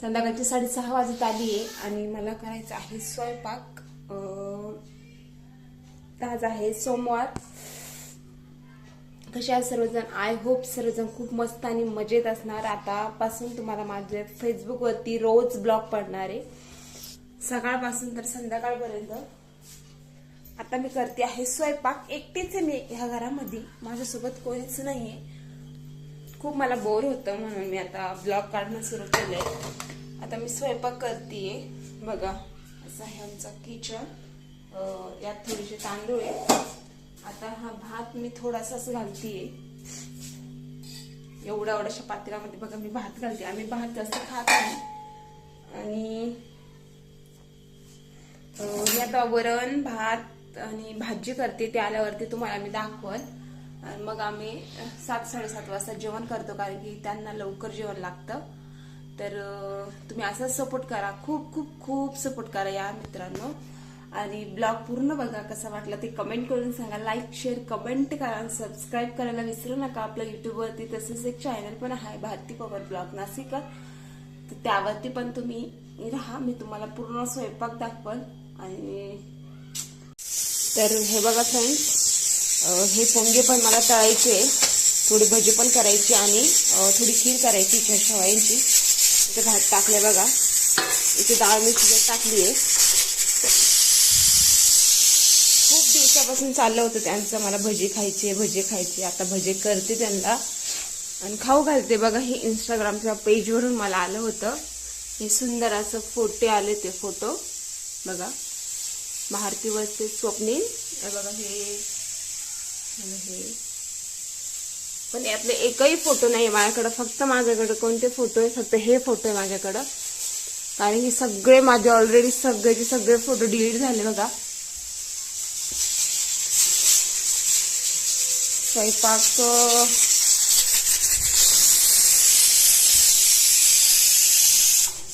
संध्याकाळची साडेसहा वाजत आली आहे आणि मला करायचं आहे स्वयंपाक. आज आहे सोमवार. कसे आहे सर्वजण? आय होप सर्वजण खूप मस्त आणि मजेत असणार. आतापासून तुम्हाला माझ्या फेसबुकवरती रोज ब्लॉग पडणार आहे. सकाळपासून तर संध्याकाळपर्यंत. आता मी करते आहे स्वयंपाक. एकटीच आहे मी ह्या घरामध्ये. माझ्यासोबत कोणीच नाही आहे खूप मला बोर होतं म्हणून मी आता ब्लॉग काढणं सुरू केलं आहे आता मी स्वयंपाक करते बघा असं आहे आमचं किचन यात थोडेसे तांदूळ आहे आता हा भात मी थोडासाच घालतीये. एवढ्या एवढ्याशा पातेल्यामध्ये बघा मी भात घालते. आम्ही भात जास्त खात नाही. आणि मी आता वरण भात आणि भाजी करते. ते आल्यावरती तुम्हाला मी दाखवत. आणि मग आम्ही सात साडेसात वाजता जेवण करतो कारण की त्यांना लवकर जेवण लागतं. तर तुम्ही असंच सपोर्ट करा. खूप खूप खूप सपोर्ट करा या मित्रांनो. आणि ब्लॉग पूर्ण बघा कसा वाटला ते कमेंट करून सांगा. लाईक शेअर कमेंट करा आणि सबस्क्राईब करायला विसरू नका. आपल्या युट्यूबवरती तसंच एक चॅनल पण आहे भारती पवार ब्लॉग नाशिकर तर त्यावरती पण तुम्ही राहा. मी तुम्हाला पूर्ण स्वयंपाक दाखवल आणि तर हे बघा फ्रेंड्स हे पोंगे पण मला तळायचे थोडी भजी पण करायची आणि थोडी खीर करायची इथे शेवयांची. इथे भात टाकले बघा. इथे डाळ मी टाकली आहे. खूप दिवसापासून चाललं होतं त्यांचं मला भजी खायची आहे भजी खायची आता भजी करते त्यांना. आणि खाऊ घालते बघा हे इंस्टाग्रामच्या पेजवरून मला आलं होतं. हे सुंदर असं फोटे आले ते फोटो. बघा. भारतीवरचे स्वप्नील. बघा हे पण यातले एकही फोटो नाही माझ्याकडं. फक्त माझ्याकडं कोणते फोटो आहे फक्त हे फोटो आहे माझ्याकडं. कारण की सगळे माझे ऑलरेडी सगळेचे सगळे फोटो डिलीट झाले बघा. स्वयंपाक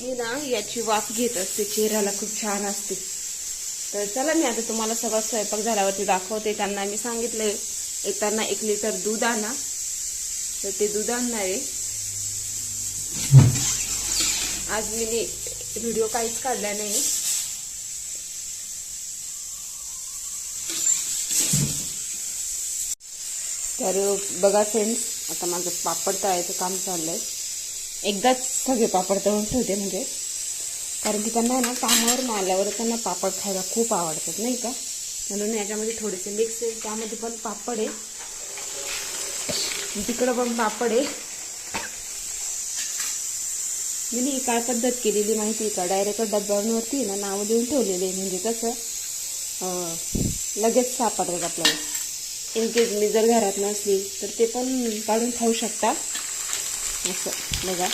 मी ना याची वाफ घेत असते. चेहऱ्याला खूप छान असते. तर चला मी आता तुम्हाला सगळं स्वयंपाक झाल्यावरती दाखवते. त्यांना मी सांगितलंय. येताना एक लिटर दूध आणा. तर ते दूध आणणार आहे. आज मी व्हिडिओ काहीच काढला नाही. तर बघा फ्रेंड्स आता माझं पापड तळायचं काम चाललंय. एकदाच सगळे पापड तळून ठेवते म्हणजे. कारण की त्यांना ना कामावर आल्यावर त्यांना पापड खायला खूप आवडतात नाही का? म्हणून याच्यामध्ये थोडेसे मिक्स आहे. त्यामध्ये पण पापड आहे. तिकडं पण पापड आहे. मी नाही काय पद्धत केलेली माहिती का? डायरेक्ट डब्यांवरती ना नावं देऊन ठेवलेले म्हणजे कसं लगेच सापडतात आपल्याला. इन केस मी जर घरात नसली तर ते पण काढून खाऊ शकता. असं बघा.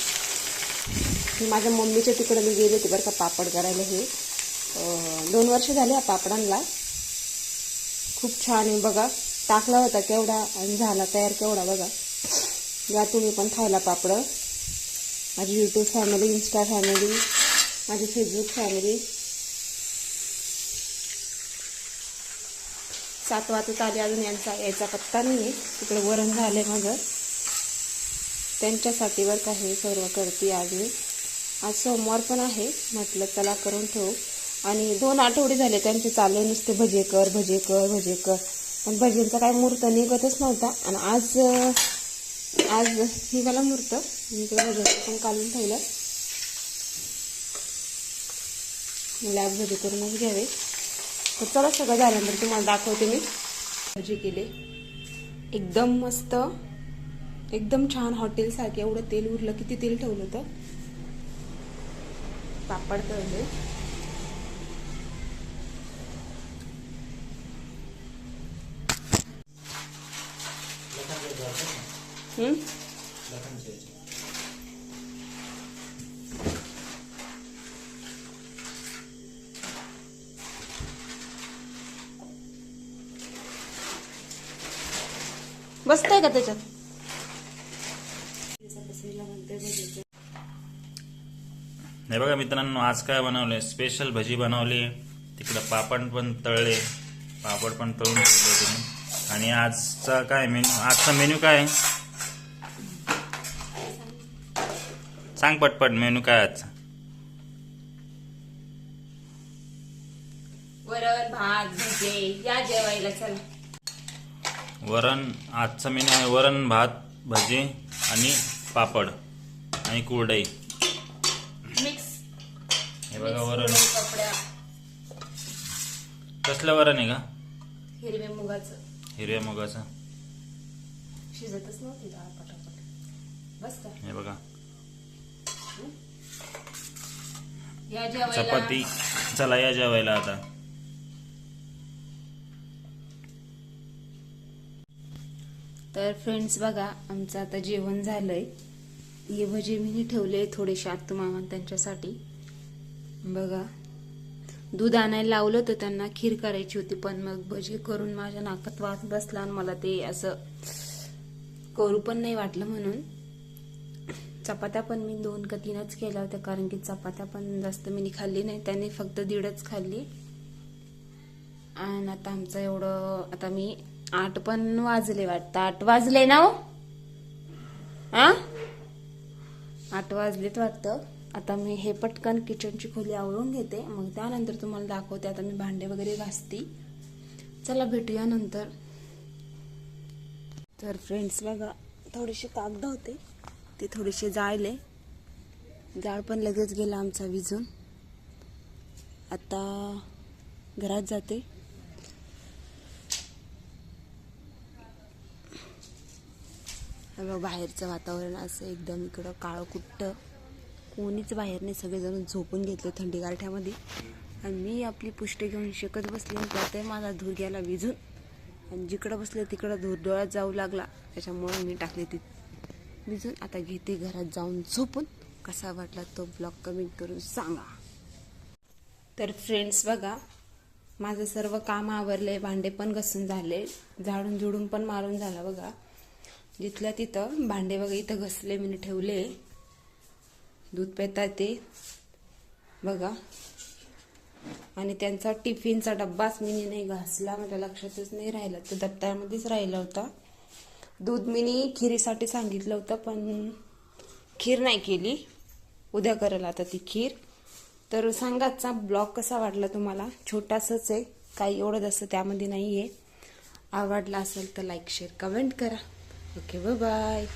माझ्या मम्मीच्या तिकडं मी गेले होते बरं का पापड करायला हे. दोन वर्ष झाले या पापडांना. खूप छान आहे बघा. टाकला होता केवढा आणि झाला तयार केवढा बघा. या तुम्ही पण खायला पापडं. माझी यूट्यूब फॅमिली इन्स्टा फॅमिली माझी फेसबुक फॅमिली सात वाजत आले अजून यांचा यायचा पत्ता नाही आहे तिकडे वरण झालंय माझं. त्यांच्यासाठी बरं का सर्व करते आज मी. आज सोमवार पण आहे. म्हटलं चला करून ठेवू. आणि दोन आठवडे झाले त्यांचे चालले नुसते भजे कर भजे कर भजे कर. पण भजेंचा काय मुहूर्त निघतच नव्हता. आणि आज आज निघाला मुहूर्त. मी ते भज्याचं पण काढून ठेवलं. मला भजे करूनच घ्यावे. तर चला सगळं झाल्यानंतर तुम्हाला दाखवते मी. भजी केले. एकदम मस्त एकदम छान हॉटेलसारखे एवढं तेल उरलं किती तेल ठेवलं होतं? पापड तळले. बसतंय का त्याच्यात? नाही बघा मित्रांनो आज काय बनवलंय? स्पेशल भजी बनवली. तिकडं पापड पण तळले. पापड पण तळून ठेवले तुम्ही आणि आजचा काय मेन्यू आजचा मेन्यू काय? आहे? सांग पटपट मेनू काय आजचा. वरण भात भजे या जेवायला चला. वरण आजचा मेनू आहे वरण भात भजी आणि पापड आणि कुरडई. मिक्स. हे बघा वरण. कसलं वरण आहे का? हिरव्या मुगाचं. हिरव्या मुगाचं. शिजतच नव्हती डाळ पटापट. बस का हे बघा. या जेवायला. चपाती. चला या जेवायला आता. तर फ्रेंड्स बघा आमचं आता जेवण झालंय. हे भजे मी ठेवले थोडेसे आत्तू मामा त्यांच्यासाठी. बघा. दूध आणायला लावलं होतं त्यांना खीर करायची होती. पण मग भजी करून माझ्या नाकात वास बसला आणि मला ते असं करू पण नाही वाटलं म्हणून. चपात्या पण मी दोन का तीनच केल्या होत्या कारण की चपात्या पण जास्त मी खाल्ली नाही. त्याने फक्त दीडच खाल्ली. आणि आता आमचं एवढं आता मी आठ पण वाजले वाटतं. आठ वाजले ना हो? आठ वाजलेत वाटतं. आता मी हे पटकन किचनची खोली आवळून घेते. मग त्यानंतर तुम्हाला दाखवते. आता मी भांडे वगैरे घासते. चला भेटूया नंतर. तर फ्रेंड्स बघा थोडेसे कागद होते ते थोडेसे जाळले. जाळ पण लगेच गेला आमचा विजून. आता घरात जाते. बघ, बाहेरचं वातावरण असं एकदम इकडं काळं कुट्ट कोणीच बाहेर नाही सगळेजण झोपून घेतले थंडी गारठ्यामध्ये आणि मी आपली पुष्टी घेऊन शिकत बसली आणि त्यात माझा धूर घ्यायला विझून आणि जिकडं बसले तिकडं धूर डोळ्यात जाऊ लागला. त्याच्यामुळे मी टाकले ती विझून आता घेते घरात जाऊन झोपून. कसा वाटला तो ब्लॉग कमेंट करून सांगा. तर फ्रेंड्स बघा माझं सर्व काम आवरले भांडे पण घसून झाले झाडून झुडून पण मारून झालं बघा. जिथल्या तिथं भांडे वगैरे इथं घसले मी ठेवले. दूध पेता ते. बघा. आणि त्यांचा टिफिनचा डब्बाच मी नाही घासला माझ्या लक्षातच नाही राहिला. तो दप्त्यामध्येच राहिला होता. दूध मी खिरीसाठी सांगितलं होतं पण खीर नाही केली. उद्या करेल आता ती खीर. तर सांगाचा ब्लॉग कसा वाटला तुम्हाला? छोटासाच आहे काही एवढं जास्त त्यामध्ये नाही आहे आवडला असेल तर लाईक शेअर कमेंट करा. Okay bye